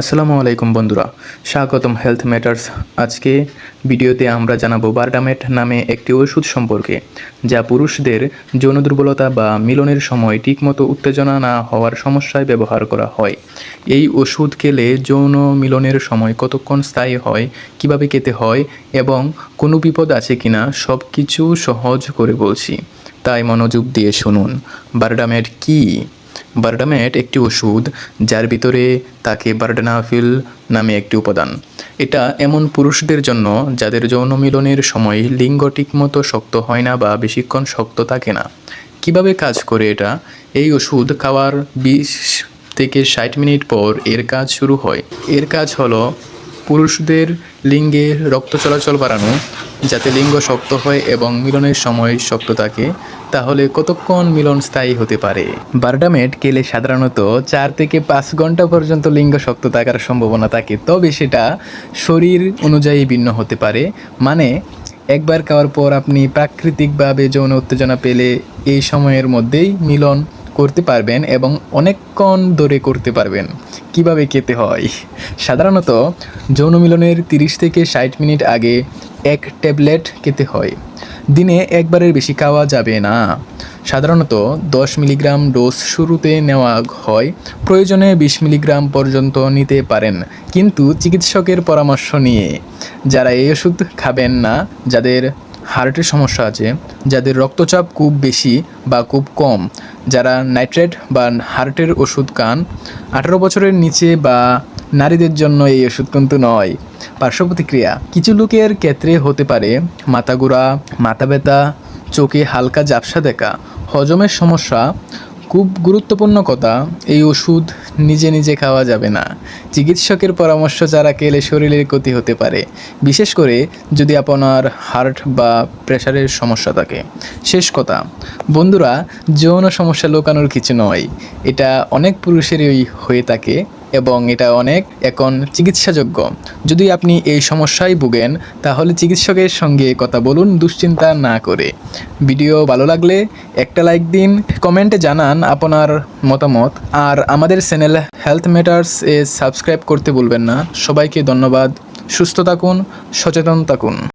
আসসালামু আলাইকুম বন্ধুরা, স্বাগতম হেলথ ম্যাটার্স আজকে ভিডিওতে আমরা জানাব বার্ডামেট নামে একটি ওষুধ সম্পর্কে, যা পুরুষদের যৌন দুর্বলতা বা মিলনের সময় ঠিকমতো উত্তেজনা না হওয়ার সমস্যায় ব্যবহার করা হয়। এই ওষুধ খেলে যৌন মিলনের সময় কতক্ষণ স্থায়ী হয়, কীভাবে খেতে হয় এবং কোনো বিপদ আছে কিনা সব কিছু সহজ করে বলছি। তাই মনোযোগ দিয়ে শুনুন বার্ডামেট কী? বার্ডামেট একটি ওষুধ যার ভিতরে তাকে বার্ডানাফিল নামে একটি উপাদান। এটা এমন পুরুষদের জন্য যাদের যৌন মিলনের সময় লিঙ্গ ঠিকমতো শক্ত হয় না বা বেশিক্ষণ শক্ত থাকে না। কীভাবে কাজ করে এটা? এই ওষুধ খাওয়ার বিশ থেকে ষাট মিনিট পর এর কাজ শুরু হয়। এর কাজ হলো পুরুষদের লিঙ্গে রক্ত চলাচল বাড়ানো, যাতে লিঙ্গ শক্ত হয় এবং মিলনের সময় শক্ত থাকে, তাহলে কতক্ষণ মিলন স্থায়ী হতে পারে? বার্ডামেট কেলে সাধারণত চার থেকে পাঁচ ঘণ্টা পর্যন্ত লিঙ্গ শক্ত থাকার সম্ভাবনা থাকে, তবে সেটা শরীর অনুযায়ী ভিন্ন হতে পারে। মানে একবার খাওয়ার পর আপনি প্রাকৃতিকভাবে যৌন উত্তেজনা পেলে এই সময়ের মধ্যেই মিলন করতে পারবেন এবং অনেকক্ষণ ধরে করতে পারবেন। কীভাবে খেতে হয়? সাধারণত যৌন মিলনের তিরিশ থেকে ষাট মিনিট আগে এক ট্যাবলেট খেতে হয়। দিনে একবারের বেশি খাওয়া যাবে না। সাধারণত দশ মিলিগ্রাম ডোজ শুরুতে নেওয়া হয়। প্রয়োজনে বিশ মিলিগ্রাম পর্যন্ত নিতে পারেন। কিন্তু চিকিৎসকের পরামর্শ নিয়ে। যারা এই ওষুধ খাবেন না, যাদের হার্টের সমস্যা আছে, যাদের রক্তচাপ খুব বেশি বা খুব কম, যারা নাইট্রেট বা হার্টের ওষুধ খান, আঠারো বছরের নিচে বা নারীদের জন্য এই ওষুধ কিন্তু নয়। পার্শ্ব প্রতিক্রিয়া, কিছু লোকের ক্ষেত্রে হতে পারে মাথা ঘোরা, মাথা ব্যথা, চোখে হালকা ঝাপসা দেখা, হজমের সমস্যা, খুব গুরুত্বপূর্ণ কথা, এই ওষুধ নিজে নিজে খাওয়া যাবে না। চিকিৎসকের পরামর্শ ছাড়া খেলে শরীরের ক্ষতি হতে পারে। বিশেষ করে যদি আপনার হার্ট বা প্রেশারের সমস্যা থাকে। শেষ কথা, বন্ধুরা, যৌন সমস্যা লোকানোর কিছু নয়। এটা অনেক পুরুষেরই হয়ে থাকে। এবং এটা অনেক এখন চিকিৎসাযোগ্য। যদি আপনি এই সমস্যায় ভুগেন, তাহলে চিকিৎসকের সঙ্গে কথা বলুন দুশ্চিন্তা না করে। ভিডিও ভালো লাগলে একটা লাইক দিন, কমেন্টে জানান আপনার মতামত। আর আমাদের চ্যানেল হেলথ ম্যাটার্স এ সাবস্ক্রাইব করতে ভুলবেন না। সবাইকে ধন্যবাদ। সুস্থ থাকুন, সচেতন থাকুন।